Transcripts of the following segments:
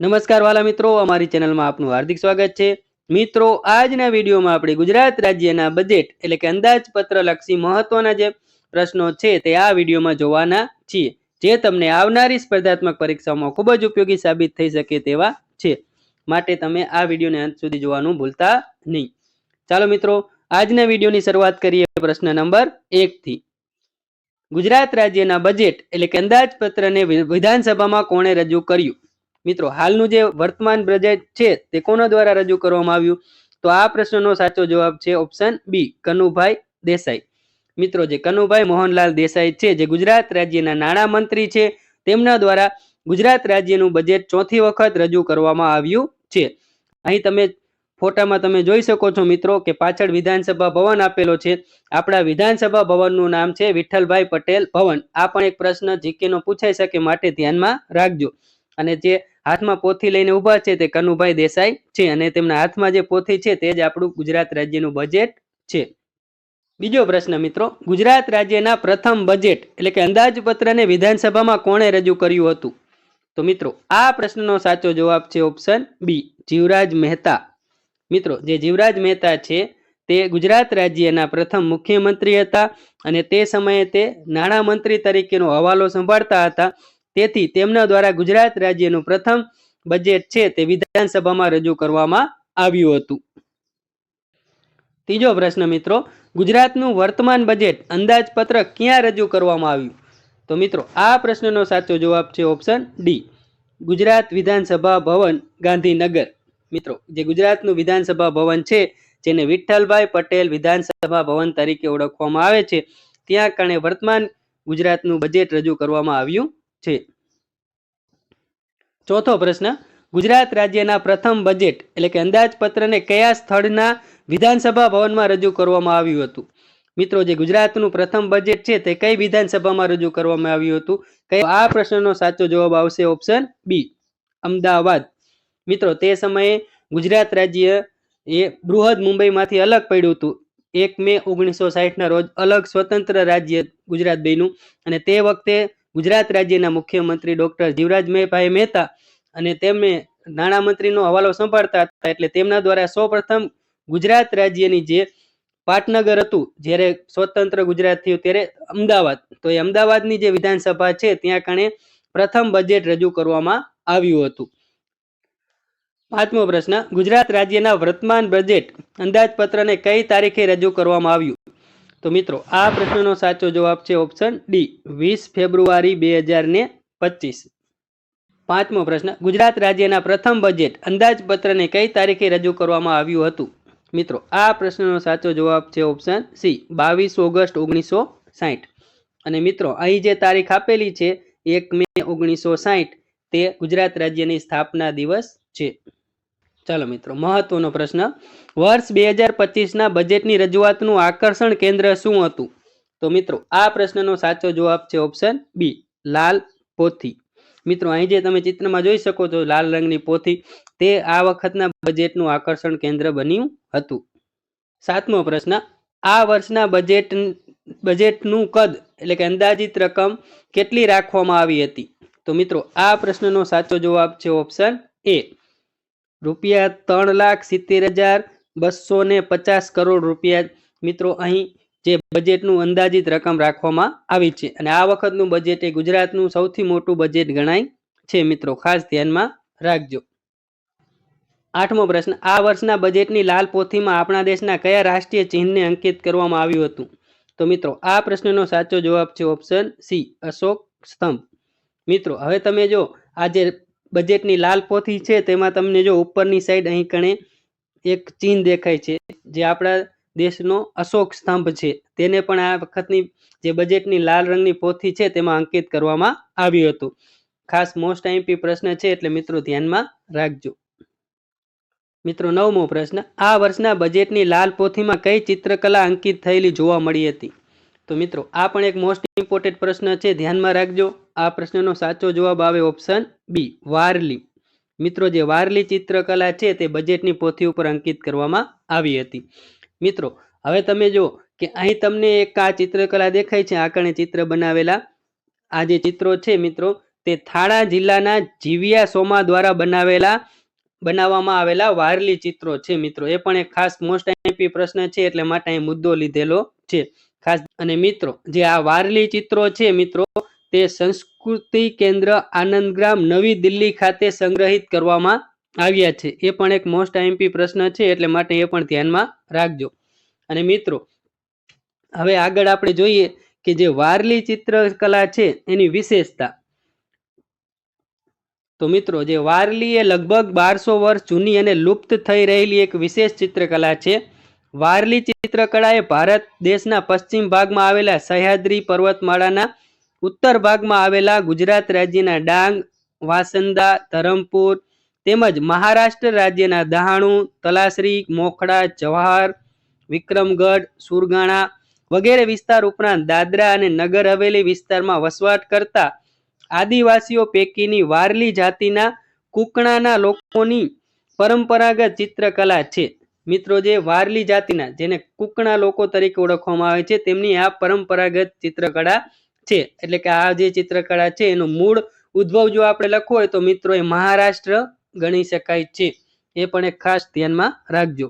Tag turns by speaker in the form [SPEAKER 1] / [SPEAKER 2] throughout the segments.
[SPEAKER 1] નમસ્કાર વાલા મિત્રો, અમારી ચેનલમાં આપનું હાર્દિક સ્વાગત છે. મિત્રો, આજના વિડીયોમાં આપણે ગુજરાત રાજ્યના બજેટ એટલે કે અંદાજપત્ર લક્ષી મહત્વના જે પ્રશ્નો છે તે આ વિડીયોમાં જોવાના છીએ. જે તમને આવનારી સ્પર્ધાત્મક પરીક્ષામાં ખૂબ જ ઉપયોગી સાબિત થઈ શકે તેવા છે. માટે તમે આ વિડીયોને અંત સુધી જોવાનું ભૂલતા નહીં. ચાલો મિત્રો, આજના વિડીયોની શરૂઆત કરીએ પ્રશ્ન નંબર એકથી. ગુજરાત રાજ્યના બજેટ એટલે કે અંદાજપત્રને વિધાનસભામાં કોણે રજૂ કર્યું? મિત્રો, હાલનું જે વર્તમાન બજેટ છે તે કોના દ્વારા રજૂ કરવામાં આવ્યું? તો આ પ્રશ્નનો સાચો જવાબ છે ઓપ્શન બી, કનુભાઈ દેસાઈ. મિત્રો, જે કનુભાઈ મોહનલાલ દેસાઈ છે, જે ગુજરાત રાજ્યના નાણાં મંત્રી છે, તેમના દ્વારા ગુજરાત રાજ્યનું બજેટ ચોથી વખત રજૂ કરવામાં આવ્યું છે. અહીં તમે ફોટામાં તમે જોઈ શકો છો મિત્રો કે પાછળ વિધાનસભા ભવન આપેલો છે. આપણા વિધાનસભા ભવનનું નામ છે વિઠ્ઠલભાઈ પટેલ ભવન. આ પણ એક પ્રશ્ન જીકેનો પૂછાઈ શકે માટે ધ્યાનમાં રાખજો. અને જે હાથમાં પોથી લઈને ઊભા છે તે કનુભાઈ દેસાઈ છે અને તેમના હાથમાં જે પોથી છે તે જ આપણું ગુજરાત રાજ્યનું બજેટ છે. બીજો પ્રશ્ન મિત્રો, ગુજરાત રાજ્યના પ્રથમ બજેટ એટલે કે અંદાજપત્રને વિધાનસભામાં કોણે રજૂ કર્યું હતું? તો મિત્રો, આ પ્રશ્નનો સાચો જવાબ છે ઓપ્શન બી જીવરાજ મહેતા. મિત્રો, જે જીવરાજ મહેતા છે તે ગુજરાત રાજ્યના પ્રથમ મુખ્યમંત્રી હતા અને તે સમયે તે નાણામંત્રી તરીકેનો હવાલો સંભાળતા હતા. તેથી તેમના દ્વારા ગુજરાત રાજ્યનું પ્રથમ બજેટ છે તે વિધાનસભામાં રજૂ કરવામાં આવ્યું હતું. ત્રીજો પ્રશ્ન મિત્રો, ગુજરાતનું વર્તમાન બજેટ અંદાજપત્ર ક્યાં રજૂ કરવામાં આવ્યું? તો મિત્રો, આ પ્રશ્નનો સાચો જવાબ છે ઓપ્શન ડી ગુજરાત વિધાનસભા ભવન ગાંધીનગર. મિત્રો, જે ગુજરાતનું વિધાનસભા ભવન છે, જેને વિઠ્ઠલભાઈ પટેલ વિધાનસભા ભવન તરીકે ઓળખવામાં આવે છે, ત્યાં કણે વર્તમાન ગુજરાતનું બજેટ રજૂ કરવામાં આવ્યું છે ચોથો પ્રશ્ન, ગુજરાત રાજ્યના પ્રથમ બજેટ એટલે કે અંદાજપત્રને કયા સ્થળના વિધાનસભા ભવનમાં રજૂ કરવામાં આવ્યું હતું? મિત્રો, જે ગુજરાતનું પ્રથમ બજેટ છે તે કઈ વિધાનસભામાં રજૂ કરવામાં આવ્યું હતું? કયો આ પ્રશ્નનો સાચો જવાબ આવશે ઓપ્શન બી અમદાવાદ. મિત્રો, તે સમયે ગુજરાત રાજ્ય એ બૃહદ મુંબઈમાંથી અલગ પડ્યું હતું. એક મે ઓગણીસો સાહીઠના રોજ અલગ સ્વતંત્ર રાજ્ય ગુજરાત બન્યું અને તે વખતે ગુજરાત રાજ્યના મુખ્યમંત્રી ડોક્ટર જીવરાજભાઈ મહેતા અને તેમને નાણામંત્રીનો હવાલો સંભાળતા હતા એટલે તેમના દ્વારા સૌપ્રથમ ગુજરાત રાજ્યની જે પાટનગર હતું, જ્યારે સ્વતંત્ર ગુજરાત થયું ત્યારે અમદાવાદ. તો એ અમદાવાદની જે વિધાનસભા છે, ત્યાં કણે પ્રથમ બજેટ રજૂ કરવામાં આવ્યું હતું. પાંચમો પ્રશ્ન, ગુજરાત રાજ્યના વર્તમાન બજેટ અંદાજપત્રને કઈ તારીખે રજૂ કરવામાં આવ્યું? તો મિત્રો, આ પ્રશ્નનો સાચો જવાબ છે ઓપ્શન ડી વીસ ફેબ્રુઆરી બે હજાર ને પચીસ. પાંચમો પ્રશ્ન, ગુજરાત રાજ્યના પ્રથમ બજેટ અંદાજપત્રને કઈ તારીખે રજૂ કરવામાં આવ્યું હતું? મિત્રો, આ પ્રશ્નનો સાચો જવાબ છે ઓપ્શન સી બાવીસ ઓગસ્ટ ઓગણીસો સાહીઠ. અને મિત્રો, અહીં જે તારીખ આપેલી છે, એક મે ઓગણીસો સાહીઠ, તે ગુજરાત રાજ્યની સ્થાપના દિવસ છે. ચાલો મિત્રો, મહત્વનો પ્રશ્ન. વર્ષ બે હજાર પચીસના બજેટની રજૂઆતનું આકર્ષણ કેન્દ્ર શું હતું? તો મિત્રો, આ પ્રશ્નનો સાચો જવાબ છે ઓપ્શન બી લાલ પોથી. મિત્રો, અહીં જે તમે ચિત્રમાં જોઈ શકો છો, લાલ રંગની પોથી, તે આ વખતના બજેટનું આકર્ષણ કેન્દ્ર બન્યું હતું. સાતમો પ્રશ્ન, આ વર્ષના બજેટ બજેટનું કદ, એટલે કે અંદાજિત રકમ કેટલી રાખવામાં આવી હતી? તો મિત્રો, આ પ્રશ્નનો સાચો જવાબ છે ઓપ્શન એ રૂપિયા ત્રણ લાખ સિત્તેર હજાર બસો ને પચાસ કરોડ રૂપિયા. મિત્રો, અહીં જે બજેટનું અંદાજિત રકમ રાખવામાં આવી છે અને આ વખતનું બજેટ એ ગુજરાતનું સૌથી મોટું બજેટ ગણાય છે. મિત્રો, ખાસ ધ્યાનમાં રાખજો. આઠમો પ્રશ્ન, આ વર્ષના બજેટની લાલ પોથીમાં આપણા દેશના કયા રાષ્ટ્રીય ચિહ્નને અંકિત કરવામાં આવ્યું હતું? તો મિત્રો, આ પ્રશ્નનો સાચો જવાબ છે ઓપ્શન સી, અશોક સ્તંભ. મિત્રો, હવે તમે જો આ જે બજેટની લાલ પોથી છે, તેમાં તમને જો ઉપરની સાઈડ અહીં કણે એક ચિહ્ન દેખાય છે, જે આપણા દેશનો અશોક સ્તંભ છે. તેને પણ આ વખતની જે બજેટની લાલ રંગની પોથી છે, તેમાં અંકિત કરવામાં આવ્યું હતું. ખાસ મોસ્ટ આઈમ્પી પ્રશ્ન છે, એટલે મિત્રો ધ્યાનમાં રાખજો. મિત્રો, નવમો પ્રશ્ન, આ વર્ષના બજેટની લાલ પોથીમાં કઈ ચિત્રકલા અંકિત થયેલી જોવા મળી હતી? તો મિત્રો, આ પણ એક મોસ્ટ ઇમ્પોર્ટન્ટ પ્રશ્ન છે, ધ્યાનમાં રાખજો. આ પ્રશ્નનો સાચો જવાબ આવે ઓપ્શન બી વારલી. મિત્રો, જે વારલી ચિત્રકલા છે તે બજેટની પોથી ઉપર અંકિત કરવામાં આવી હતી. મિત્રો, હવે તમે જો કે અહીં તમને એક આ ચિત્રકલા દેખાય છે, આકણે ચિત્ર બનાવેલા. આ જે ચિત્રો છે, મિત્રો, તે થાણા જિલ્લાના જીવિયા સોમા દ્વારા બનાવેલા, બનાવવામાં આવેલા વારલી ચિત્રો છે, મિત્રો. એ પણ એક ખાસ મોસ્ટ આઈપી પ્રશ્ન છે, એટલે માટે અહીં મુદ્દો લીધેલો છે. ખાસ અને મિત્રો, જે આ વારલી ચિત્રો છે, મિત્રો તે સંસ્કૃતિ કેન્દ્ર આનંદગ્રામ નવી દિલ્હી ખાતે સંગ્રહિત કરવામાં આવ્યા છે. એ પણ એક મોસ્ટ આઈએમપી પ્રશ્ન છે, એટલે માટે એ પણ ધ્યાનમાં રાખજો. અને મિત્રો, હવે આગળ આપણે જોઈએ કે જે વારલી ચિત્રકલા છે, એની વિશેષતા. તો મિત્રો, જે વારલી એ લગભગ બારસો વર્ષ જૂની અને લુપ્ત થઈ રહેલી એક વિશેષ ચિત્રકલા છે. વારલી ચિત્રકળા એ ભારત દેશના પશ્ચિમ ભાગમાં આવેલા સહ્યાદ્રી પર્વતમાળાના ઉત્તર ભાગમાં આવેલા ગુજરાત રાજ્યના ડાંગ, વાસંદા, ધરમપુર તેમજ મહારાષ્ટ્ર રાજ્યના દહાણુ, તલાસરી, મોખડા, જવાહર, વિક્રમગઢ, સુરગાણા વગેરે વિસ્તાર ઉપરાંત દાદરા અને નગર હવેલી વિસ્તારમાં વસવાટ કરતા આદિવાસીઓ પૈકીની વારલી જાતિના કુકણાના લોકોની પરંપરાગત ચિત્રકલા છે. મિત્રો, જે વારલી જાતિના, જેને કુકણા લોકો તરીકે ઓળખવામાં આવે છે, તેમની આ પરંપરાગત ચિત્રકળા છે. એટલે કે આ જે ચિત્રકળા છે, એનો મૂળ ઉદ્ભવ જો આપણે લખવો હોય તો મિત્રો એ મહારાષ્ટ્ર ગણી શકાય છે. એ પણ એક ખાસ ધ્યાનમાં રાખજો.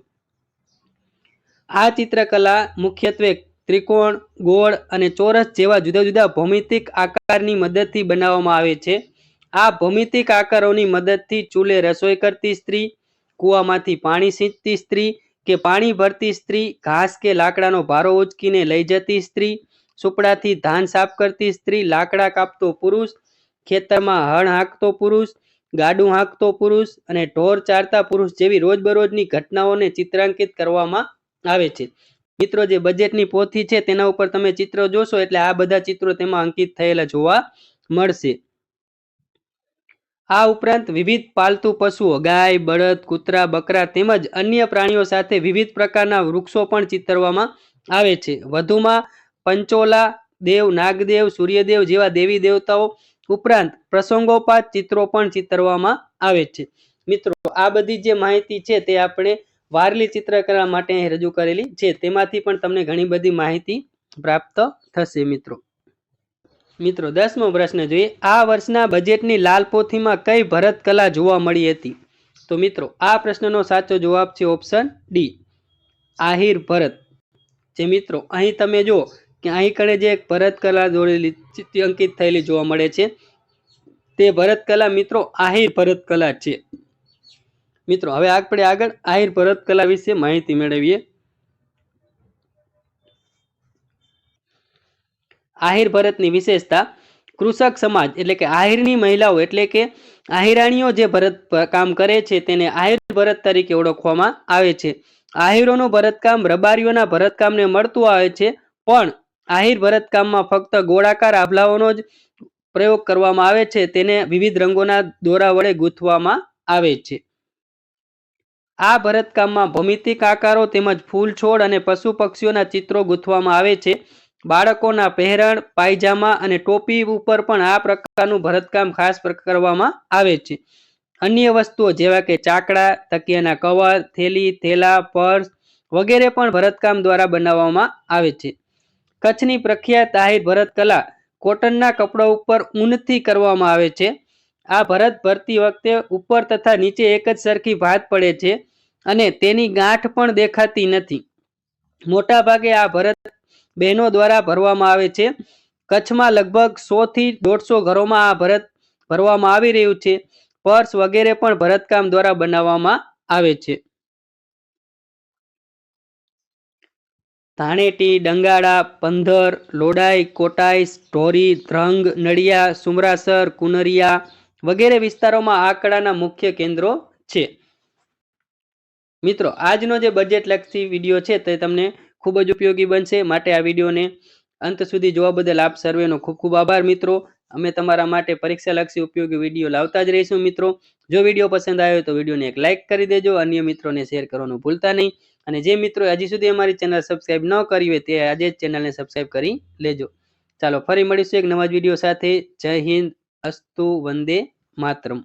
[SPEAKER 1] આ ચિત્રકલા મુખ્યત્વે ત્રિકોણ, ગોળ અને ચોરસ જેવા જુદા જુદા ભૌમિતિક આકારની મદદથી બનાવવામાં આવે છે. આ ભૌમિતિક આકારોની મદદથી ચૂલે રસોઈ કરતી સ્ત્રી, કૂવામાંથી પાણી સિંચતી સ્ત્રી કે પાણી ભરતી સ્ત્રી, ઘાસ કે લાકડાનો ભારો ઉચકીને લઈ જતી સ્ત્રી સુપડાથી ધાન સાફ કરતી સ્ત્રી લાકડા કાપતો પુરુષ, ખેતરમાં હળ હાંકતો પુરુષ, ગાડું હાંકતો પુરુષ અને ઢોર ચારતા પુરુષ જેવી રોજબરોજની ઘટનાઓને ચિત્રાંકિત કરવામાં આવે છે. મિત્રો, જે બજેટની પોથી છે તેના ઉપર તમે ચિત્રો જોશો એટલે આ બધા ચિત્રો તેમાં અંકિત થયેલા જોવા મળશે. આ ઉપરાંત વિવિધ પાલતુ પશુઓ, ગાય, બળદ, કૂતરા, બકરા તેમજ અન્ય પ્રાણીઓ સાથે વિવિધ પ્રકારના વૃક્ષો પણ ચિતરવામાં આવે છે. વધુમાં પંચોલા, દેવ, નાગદેવ, સૂર્યદેવ જેવા દેવી દેવતાઓ ઉપરાંત પ્રસંગોપાત ચિત્રો પણ ચિતરવામાં આવે છે. મિત્રો, આ બધી જે માહિતી છે તે આપણે વારલી ચિત્રકલા માટે રજૂ કરેલી છે. તેમાંથી પણ તમને ઘણી બધી માહિતી પ્રાપ્ત થશે, મિત્રો. મિત્રો, દસમો પ્રશ્ન જોઈએ. આ વર્ષના બજેટની લાલપોથીમાં કઈ ભરત કલા જોવા મળી હતી? તો મિત્રો, આ પ્રશ્નનો સાચો જવાબ છે ઓપ્શન ડી, આહિર ભરત. જે મિત્રો, અહીં તમે જો કે અહીં કણે જે ભરત કલા દોરેલી અંકિત થયેલી જોવા મળે છે. તે ભરત કલા મિત્રો આહિર ભરત કલા છે. મિત્રો, હવે આપણે આગળ આહિર ભરત કલા વિશે માહિતી મેળવીએ. આહિર ભરતની વિશેષતા, કૃષક સમાજ એટલે કે આહિરની મહિલાઓ એટલે કે આહિરાણીઓ જે ભરત કામ કરે છે તેને આહિર ભરત તરીકે ઓળખવામાં આવે છે. આહિરોનું ભરતકામ રબારીઓના ભરતકામને મળતું આવે છે, પણ આહિર ભરતકામમાં ફક્ત ગોળાકાર આભલાઓનો જ પ્રયોગ કરવામાં આવે છે, તેને વિવિધ રંગોના દોરા વડે ગૂંથવામાં આવે છે. આ ભરતકામમાં ભૌમિતિક આકારો તેમજ ફૂલ છોડ અને પશુ પક્ષીઓના ચિત્રો ગૂંથવામાં આવે છે. બાળકોના પહેરણ, પાયજામા અને ટોપી ઉપર પણ આ પ્રકારનું ભરતકામ ખાસ કરવામાં આવે છે. અન્ય વસ્તુઓ જેવા કે ચાકડા, તકિયાના કવર, થેલી, થેલા, પર્સ વગેરે પણ ભરતકામ દ્વારા બનાવવામાં આવે છે. કચ્છની પ્રખ્યાત આહિર ભરતકલા કોટનના કપડા ઉપર ઊનથી કરવામાં આવે છે. આ ભરત ભરતી વખતે ઉપર તથા નીચે એક જ સરખી ભાત પડે છે અને તેની ગાંઠ પણ દેખાતી નથી. મોટા ભાગે આ ભરત બહેનો દ્વારા ભરવામાં આવે છે. કચ્છમાં લગભગ સો થી દોઢસો ઘરોમાં આ ભરત ભરવામાં આવી રહ્યું છે. પર્સ વગેરે પણ ભરતકામ દ્વારા બનાવવામાં આવે છે. ધાણેટી, ડંગાળા, પંધર, લોડાઈ, કોટાઈ, ઢોરી, ધ્રંગ નડિયા સુમરાસર, કુનરિયા વગેરે વિસ્તારોમાં આંકડાના મુખ્ય કેન્દ્રો છે. મિત્રો, આજનો જે બજેટ લક્ષી વીડિયો છે તે તમને ખૂબ જ ઉપયોગી બનશે. માટે આ વિડીયોને અંત સુધી જોવા બદલ આપ સર્વેનો ખૂબ ખૂબ આભાર, મિત્રો. અમે તમારા માટે પરીક્ષા લક્ષી ઉપયોગી વીડિયો લાવતા જ રહીશું, મિત્રો. જો વીડિયો પસંદ આવ્યો તો વિડીયોને એક લાઇક કરી દેજો. અન્ય મિત્રોને શેર કરવાનું ભૂલતા નહીં. અને જે મિત્રો હજી સુધી અમારી ચેનલ સબસ્ક્રાઇબ ન કરી હોય તે આજે જ ચેનલને સબસ્ક્રાઈબ કરી લેજો. ચાલો ફરી મળીશું એક નવા જ વીડિયો સાથે. જય હિન્દ, અસ્તુ, વંદે, માતરમ.